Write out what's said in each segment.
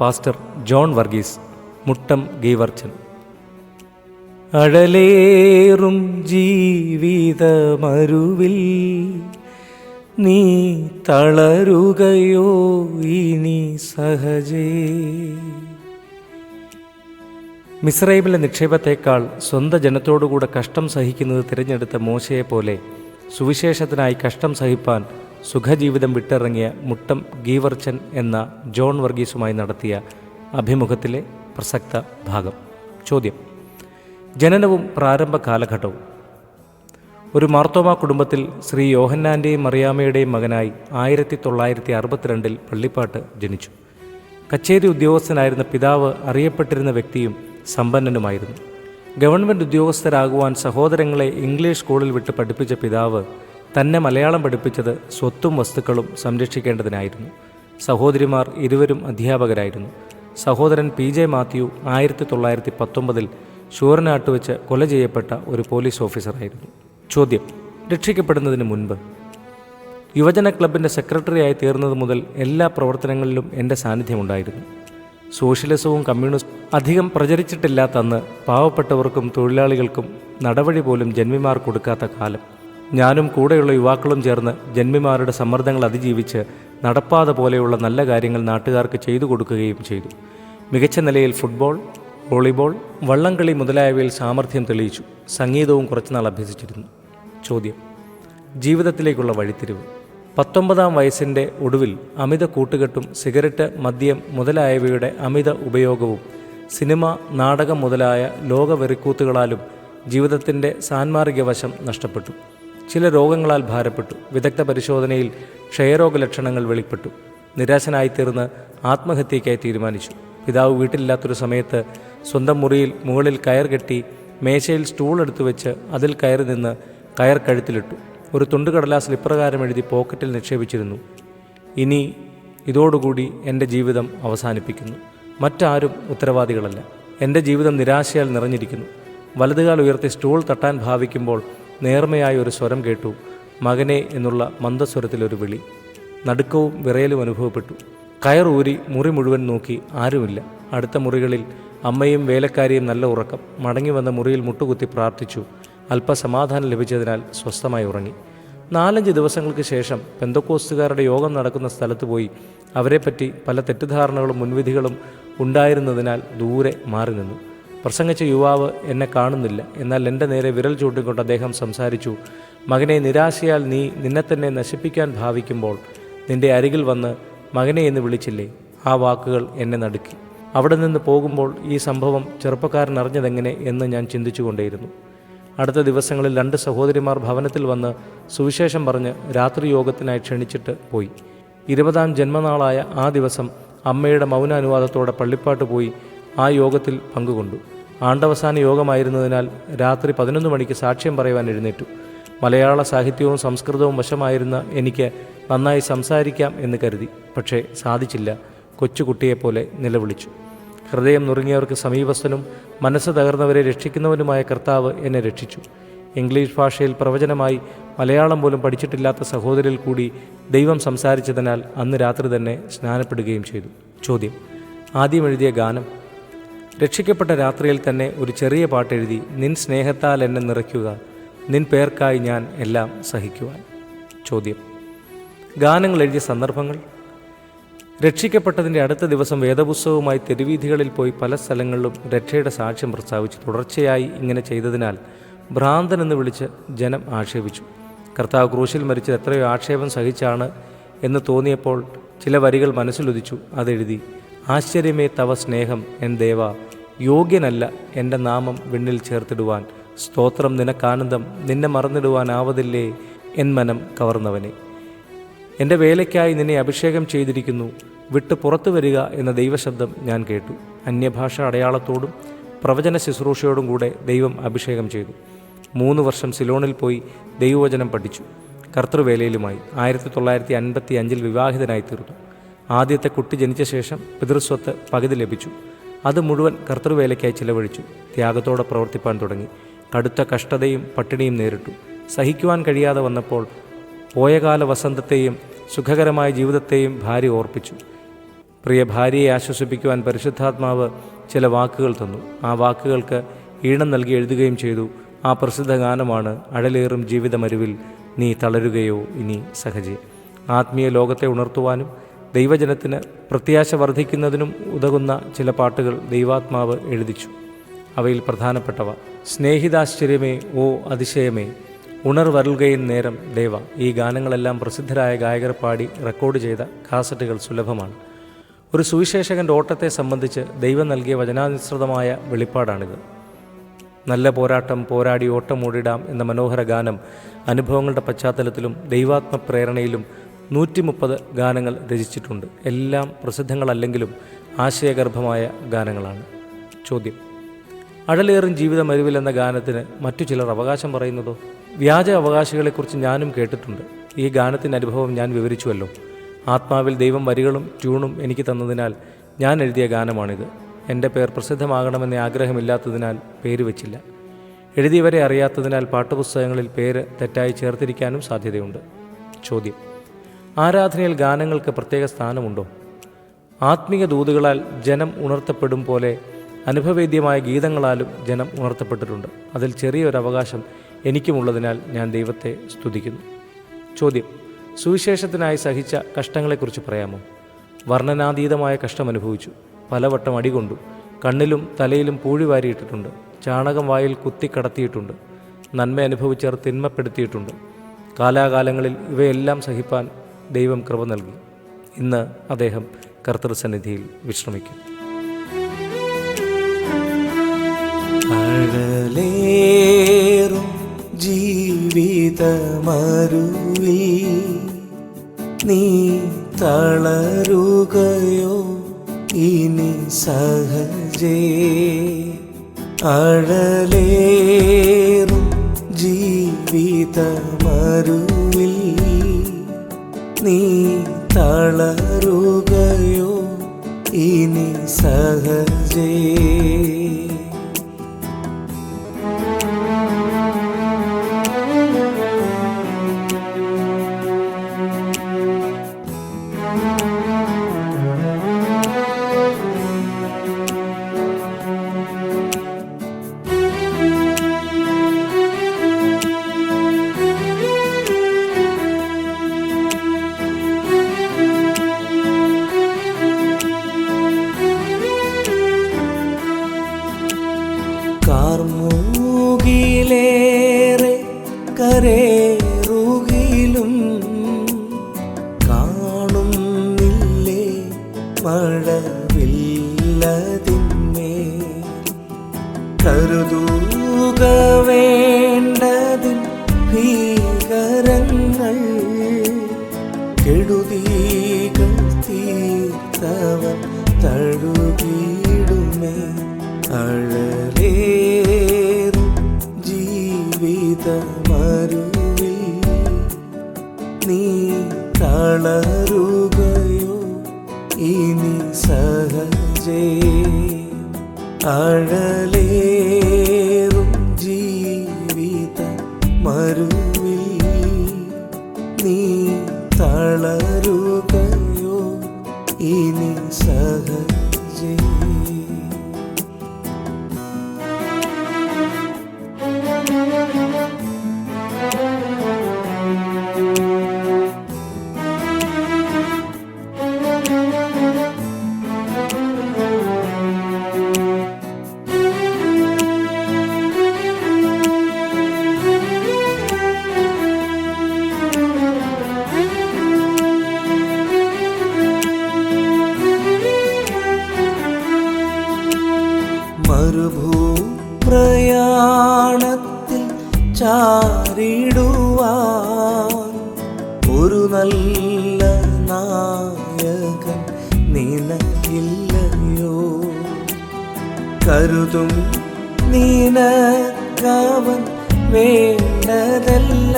Pastor John Varghese Muttam Geevarchan. അഴലേറും ജീവിതമരുവിൽ നീ തളരുകയോ ഇനി സഹജേ. മിസ്രൈമിലെ നിക്ഷേപത്തേക്കാൾ സ്വന്തം ജനത്തോടുകൂടെ കഷ്ടം സഹിക്കുന്നത് തിരഞ്ഞെടുത്ത മോശയെപ്പോലെ സുവിശേഷത്തിനായി കഷ്ടം സഹിപ്പാൻ സുഖജീവിതം വിട്ടിറങ്ങിയ മുട്ടം ഗീവർച്ചൻ എന്ന ജോൺ വർഗീസുമായി നടത്തിയ അഭിമുഖത്തിലെ പ്രസക്ത ഭാഗം. ചോദ്യം. ജനനവും പ്രാരംഭ കാലഘട്ടവും. ഒരു മാർത്തോമ കുടുംബത്തിൽ ശ്രീ യോഹന്നാന്റെയും മറിയാമ്മയുടെയും മകനായി ആയിരത്തി തൊള്ളായിരത്തി അറുപത്തിരണ്ടിൽ പള്ളിപ്പാട്ട് ജനിച്ചു. കച്ചേരി ഉദ്യോഗസ്ഥനായിരുന്ന പിതാവ് അറിയപ്പെട്ടിരുന്ന വ്യക്തിയും സമ്പന്നനുമായിരുന്നു. ഗവൺമെന്റ് ഉദ്യോഗസ്ഥരാകുവാൻ സഹോദരങ്ങളെ ഇംഗ്ലീഷ് സ്കൂളിൽ വിട്ട് പഠിപ്പിച്ച പിതാവ് തന്നെ മലയാളം പഠിപ്പിച്ചത് സ്വത്തും വസ്തുക്കളും സംരക്ഷിക്കേണ്ടതിനായിരുന്നു. സഹോദരിമാർ ഇരുവരും അധ്യാപകരായിരുന്നു. സഹോദരൻ പി ജെ മാത്യു ആയിരത്തി തൊള്ളായിരത്തി പത്തൊമ്പതിൽ ഷൂറിനാട്ട് വെച്ച് കൊല ചെയ്യപ്പെട്ട ഒരു പോലീസ് ഓഫീസറായിരുന്നു. ചോദ്യം രക്ഷിക്കപ്പെടുന്നതിന് മുൻപ്? യുവജന ക്ലബിന്റെ സെക്രട്ടറിയായി തീർന്നത് മുതൽ എല്ലാ പ്രവർത്തനങ്ങളിലും എന്റെ സാന്നിധ്യമുണ്ടായിരുന്നു. സോഷ്യലിസവും കമ്മ്യൂണിസ്റ്റ് അധികം പ്രചരിച്ചിട്ടില്ലാത്തന്ന് പാവപ്പെട്ടവർക്കും തൊഴിലാളികൾക്കും നടവഴി പോലും ജന്മിമാർ കൊടുക്കാത്ത കാലം. ഞാനും കൂടെയുള്ള യുവാക്കളും ചേർന്ന് ജന്മിമാരുടെ സമ്മർദ്ദങ്ങൾ അതിജീവിച്ച് നടപ്പാത പോലെയുള്ള നല്ല കാര്യങ്ങൾ നാട്ടുകാർക്ക് ചെയ്തു കൊടുക്കുകയും ചെയ്തു. മികച്ച നിലയിൽ ഫുട്ബോൾ വോളിബോൾ വള്ളംകളി മുതലായവയിൽ സാമർഥ്യം തെളിയിച്ചു. സംഗീതവും കുറച്ചുനാൾ അഭ്യസിച്ചിരുന്നു. ചോദ്യം. ജീവിതത്തിലേക്കുള്ള വഴിത്തിരിവ്. പത്തൊമ്പതാം വയസ്സിന്റെ ഒടുവിൽ അമിത കൂട്ടുകെട്ടും സിഗരറ്റ് മദ്യം മുതലായവയുടെ അമിത ഉപയോഗവും സിനിമ നാടകം മുതലായ ലോകവെറിക്കൂത്തുകളാലും ജീവിതത്തിന്റെ സാൻമാർഗിക വശം നഷ്ടപ്പെട്ടു. ചില രോഗങ്ങളാൽ ഭാരപ്പെട്ടു. വിദഗ്ധ പരിശോധനയിൽ ക്ഷയരോഗ ലക്ഷണങ്ങൾ വെളിപ്പെട്ടു. നിരാശനായിത്തീർന്ന് ആത്മഹത്യയ്ക്കായി തീരുമാനിച്ചു. പിതാവ് വീട്ടിലില്ലാത്തൊരു സമയത്ത് സ്വന്തം മുറിയിൽ മുകളിൽ കയർ കെട്ടി മേശയിൽ സ്റ്റൂൾ എടുത്തു വെച്ച് അതിൽ കയറി നിന്ന് കയർ കഴുത്തിലിട്ടു. ഒരു തുണ്ടുകടലാസിൽ ഇപ്രകാരം എഴുതി പോക്കറ്റിൽ നിക്ഷേപിച്ചിരുന്നു. ഇനി ഇതോടുകൂടി എന്റെ ജീവിതം അവസാനിപ്പിക്കുന്നു. മറ്റാരും ഉത്തരവാദികളല്ല. എന്റെ ജീവിതം നിരാശയാൽ നിറഞ്ഞിരിക്കുന്നു. വലതുകാൽ ഉയർത്തി സ്റ്റൂൾ തട്ടാൻ ഭാവിക്കുമ്പോൾ നേർമയായ ഒരു സ്വരം കേട്ടു. മകനെ എന്നുള്ള മന്ദസ്വരത്തിലൊരു വിളി. നടുക്കവും വിറയലും അനുഭവപ്പെട്ടു. കയറൂരി മുറി മുഴുവൻ നോക്കി ആരുമില്ല. അടുത്ത മുറികളിൽ അമ്മയും വേലക്കാരിയും നല്ല ഉറക്കം. മടങ്ങി വന്ന മുറിയിൽ മുട്ടുകുത്തി പ്രാർത്ഥിച്ചു. അല്പസമാധാനം ലഭിച്ചതിനാൽ സ്വസ്ഥമായി ഉറങ്ങി. നാലഞ്ച് ദിവസങ്ങൾക്ക് ശേഷം പെന്തക്കോസ്തുകാരുടെ യോഗം നടക്കുന്ന സ്ഥലത്ത് പോയി അവരെപ്പറ്റി പല തെറ്റിദ്ധാരണകളും മുൻവിധികളും ഉണ്ടായിരുന്നതിനാൽ ദൂരെ മാറി നിന്നു. പ്രസംഗിച്ച യുവാവ് എന്നെ കാണുന്നില്ല. എന്നാൽ എന്റെ നേരെ വിരൽ ചൂണ്ടിക്കൊണ്ട് അദ്ദേഹം സംസാരിച്ചു മകനെ നിരാശയാൽ നീ നിന്നെ തന്നെ നശിപ്പിക്കാൻ ഭാവിക്കുമ്പോൾ നിന്റെ അരികിൽ വന്ന് മകനെ എന്ന് വിളിച്ചില്ലേ? ആ വാക്കുകൾ എന്നെ നടുക്കി. അവിടെ നിന്ന് പോകുമ്പോൾ ഈ സംഭവം ചെറുപ്പക്കാരൻ അറിഞ്ഞതെങ്ങനെ എന്ന് ഞാൻ ചിന്തിച്ചുകൊണ്ടേയിരുന്നു. അടുത്ത ദിവസങ്ങളിൽ രണ്ട് സഹോദരിമാർ ഭവനത്തിൽ വന്ന് സുവിശേഷം പറഞ്ഞ് രാത്രി യോഗത്തിനായി ക്ഷണിച്ചിട്ട് പോയി. ഇരുപതാം ജന്മനാളായ ആ ദിവസം അമ്മയുടെ മൗനാനുവാദത്തോടെ പള്ളിപ്പാട്ട് പോയി ആ യോഗത്തിൽ പങ്കുകൊണ്ടു. ആണ്ടവസാന യോഗമായിരുന്നതിനാൽ രാത്രി പതിനൊന്ന് മണിക്ക് സാക്ഷ്യം പറയുവാൻ എഴുന്നേറ്റു. മലയാള സാഹിത്യവും സംസ്കൃതവും വശമായിരുന്ന എനിക്ക് നന്നായി സംസാരിക്കാം എന്ന് കരുതി. പക്ഷേ സാധിച്ചില്ല. കൊച്ചുകുട്ടിയെപ്പോലെ നിലവിളിച്ചു. ഹൃദയം നുറുങ്ങിയവർക്ക് സമീപസ്ഥനും മനസ്സ് തകർന്നവരെ രക്ഷിക്കുന്നവനുമായ കർത്താവ് എന്നെ രക്ഷിച്ചു. ഇംഗ്ലീഷ് ഭാഷയിൽ പ്രവചനമായി മലയാളം പോലും പഠിച്ചിട്ടില്ലാത്ത സഹോദരിൽ കൂടി ദൈവം സംസാരിച്ചതിനാൽ അന്ന് രാത്രി തന്നെ സ്നാനപ്പെടുകയും ചെയ്തു. ചോദ്യം. ആദ്യം എഴുതിയ ഗാനം. രക്ഷിക്കപ്പെട്ട രാത്രിയിൽ തന്നെ ഒരു ചെറിയ പാട്ടെഴുതി നിൻ സ്നേഹത്താൽ എന്നെ നിറയ്ക്കുക നിൻ പേർക്കായി ഞാൻ എല്ലാം സഹിക്കുവാൻ. ചോദ്യം. ഗാനങ്ങൾ എഴുതിയ സന്ദർഭങ്ങൾ. രക്ഷിക്കപ്പെട്ടതിന്റെ അടുത്ത ദിവസം വേദപുസ്തകവുമായി തെരുവീഥികളിൽ പോയി പല സ്ഥലങ്ങളിലും രക്ഷയുടെ സാക്ഷ്യം പ്രസ്താവിച്ചു തുടർച്ചയായി ഇങ്ങനെ ചെയ്തതിനാൽ ഭ്രാന്തൻ എന്ന് വിളിച്ച് ജനം ആക്ഷേപിച്ചു. കർത്താവ് ക്രൂശിൽ മരിച്ചത് എത്രയോ ആക്ഷേപം സഹിച്ചാണ് എന്ന് തോന്നിയപ്പോൾ ചില വരികൾ മനസ്സിലൊതിച്ചു അതെഴുതി. ആശ്ചര്യമേ തവ സ്നേഹം എൻ ദേവ. യോഗ്യനല്ല എന്റെ നാമം വിണ്ണിൽ ചേർത്തിടുവാൻ. സ്തോത്രം നിനക്കാനന്ദം നിന്നെ മറന്നിടുവാനാവതില്ലേ എൻ മനം കവർന്നവനെ. എന്റെ വേലയ്ക്കായി നിന്നെ അഭിഷേകം ചെയ്തിരിക്കുന്നു. വിട്ട് പുറത്തു വരിക എന്ന ദൈവശബ്ദം ഞാൻ കേട്ടു. അന്യഭാഷ അടയാളത്തോടും പ്രവചന ശുശ്രൂഷയോടും കൂടെ ദൈവം അഭിഷേകം ചെയ്തു. മൂന്ന് വർഷം സിലോണിൽ പോയി ദൈവവചനം പഠിച്ചു. കർത്തൃവേലയിലുമായി ആയിരത്തി തൊള്ളായിരത്തി അൻപത്തി അഞ്ചിൽ വിവാഹിതനായി തീർന്നു. ആദ്യത്തെ കുട്ടി ജനിച്ച ശേഷം പിതൃസ്വത്ത് പകുതി ലഭിച്ചു. അത് മുഴുവൻ കർത്തൃവേലയ്ക്കായി ചിലവഴിച്ചു. ത്യാഗത്തോടെ പ്രവർത്തിപ്പാൻ തുടങ്ങി. കടുത്ത കഷ്ടതയും പട്ടിണിയും നേരിട്ടു. സഹിക്കുവാൻ കഴിയാതെ വന്നപ്പോൾ പോയകാല വസന്തത്തെയും സുഖകരമായ ജീവിതത്തെയും ഭാര്യ ഓർപ്പിച്ചു. പ്രിയ ഭാര്യയെ ആശ്വസിപ്പിക്കുവാൻ പരിശുദ്ധാത്മാവ് ചില വാക്കുകൾ തന്നു. ആ വാക്കുകൾക്ക് ഈണം നൽകി എഴുതുകയും ചെയ്തു. ആ പ്രസിദ്ധ ഗാനമാണ് അഴലേറും ജീവിതമരുവിൽ നീ തളരുകയോ ഇനി സഹജി. ആത്മീയ ലോകത്തെ ഉണർത്തുവാനും ദൈവജനത്തിന് പ്രത്യാശ വർദ്ധിക്കുന്നതിനും ഉതകുന്ന ചില പാട്ടുകൾ ദൈവാത്മാവ് എഴുതിച്ചു. അവയിൽ പ്രധാനപ്പെട്ടവ സ്നേഹിതാശ്ചര്യമേ ഓ അതിശയമേ ഉണർവരുകയും നേരം ദേവ ഈ ഗാനങ്ങളെല്ലാം പ്രസിദ്ധരായ ഗായകർ പാടി റെക്കോർഡ് ചെയ്ത കാസറ്റുകൾ സുലഭമാണ്. ഒരു സുവിശേഷകന്റെ ഓട്ടത്തെ സംബന്ധിച്ച് ദൈവം നൽകിയ വചനാനുസൃതമായ വെളിപ്പാടാണിത്. നല്ല പോരാട്ടം പോരാടി ഓട്ടം ഓടിടാം എന്ന മനോഹര ഗാനം അനുഭവങ്ങളുടെ പശ്ചാത്തലത്തിലും ദൈവാത്മ പ്രേരണയിലും നൂറ്റി മുപ്പത് ഗാനങ്ങൾ രചിച്ചിട്ടുണ്ട്. എല്ലാം പ്രസിദ്ധങ്ങളല്ലെങ്കിലും ആശയഗർഭമായ ഗാനങ്ങളാണ്. ചോദ്യം. അഴലേറും ജീവിതം അരുവിൽ എന്ന ഗാനത്തിന് മറ്റു ചിലർ അവകാശം പറയുന്നതോ? വ്യാജ അവകാശികളെക്കുറിച്ച് ഞാനും കേട്ടിട്ടുണ്ട്. ഈ ഗാനത്തിന്റെ അനുഭവം ഞാൻ വിവരിച്ചുവല്ലോ. ആത്മാവിൽ ദൈവം വരികളും ട്യൂണും എനിക്ക് തന്നതിനാൽ ഞാൻ എഴുതിയ ഗാനമാണിത്. എന്റെ പേർ പ്രസിദ്ധമാകണമെന്ന ആഗ്രഹമില്ലാത്തതിനാൽ പേര് വച്ചില്ല. എഴുതിയവരെ അറിയാത്തതിനാൽ പാഠപുസ്തകങ്ങളിൽ പേര് തെറ്റായി ചേർത്തിരിക്കാനും സാധ്യതയുണ്ട്. ചോദ്യം. ആരാധനയിൽ ഗാനങ്ങൾക്ക് പ്രത്യേക സ്ഥാനമുണ്ടോ? ആത്മീയ ദൂതുകളാൽ ജനം ഉണർത്തപ്പെടും പോലെ അനുഭവേദ്യമായ ഗീതങ്ങളാലും ജനം ഉണർത്തപ്പെട്ടിട്ടുണ്ട്. അതിൽ ചെറിയൊരു അവകാശം എനിക്കുമുള്ളതിനാൽ ഞാൻ ദൈവത്തെ സ്തുതിക്കുന്നു. ചോദ്യം. സുവിശേഷത്തിനായി സഹിച്ച കഷ്ടങ്ങളെക്കുറിച്ച് പറയാമോ? വർണനാതീതമായ കഷ്ടം അനുഭവിച്ചു പലവട്ടം അടികൊണ്ടു. കണ്ണിലും തലയിലും പൂഴി വാരിയിട്ടിട്ടുണ്ട്. ചാണകം വായിൽ കുത്തിക്കടത്തിയിട്ടുണ്ട്. നന്മ അനുഭവിച്ചവർ തിന്മപ്പെടുത്തിയിട്ടുണ്ട്. കാലാകാലങ്ങളിൽ ഇവയെല്ലാം സഹിപ്പാൻ ദൈവം കൃപ നൽകി. ഇന്ന് അദ്ദേഹം കർത്തൃസന്നിധിയിൽ വിശ്രമിക്കും. ജീവിതമരുവി നീ തളരുകയോ ഇനി സഹജേ. അഴലേറും ജീവിതമരുവിൽ നീ തളരുകയോ ഇനി സഹജേ. മഴവില്ലതിന്മേ കരുതൂക വേണ്ടതിൻ ഭീകരങ്ങൾ കെടുതീകൾ തീർത്തവൻ തഴുകിയിടുമേ. അഴലേറും ജീവിതമരുവിൽ നീ തളരുകയോ അഴലേറും ജീവിത മരുവിൽ നീ തളരുകയോ ഇനി സഹജേ. മരുഭൂ പ്രയാണത്തിൽ ചാരിടുവാൻ ഒരു നല്ല നായകൻ നിനക്കില്ലയോ? കരുതും നിനക്കവൻ വേണ്ടതല്ല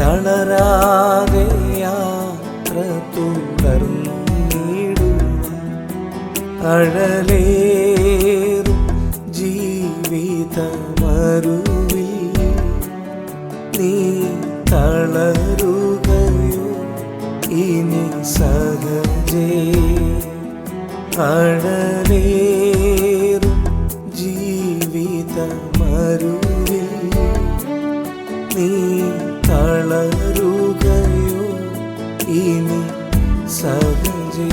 തളരാതെ യാത്ര തുടർന്നിടുവാൻ അഴലേറും നീ സഹജേ അഴലേറും ജീവിത മരുവിൽ. നീ തളരുകയോ ഇനി സഹജേ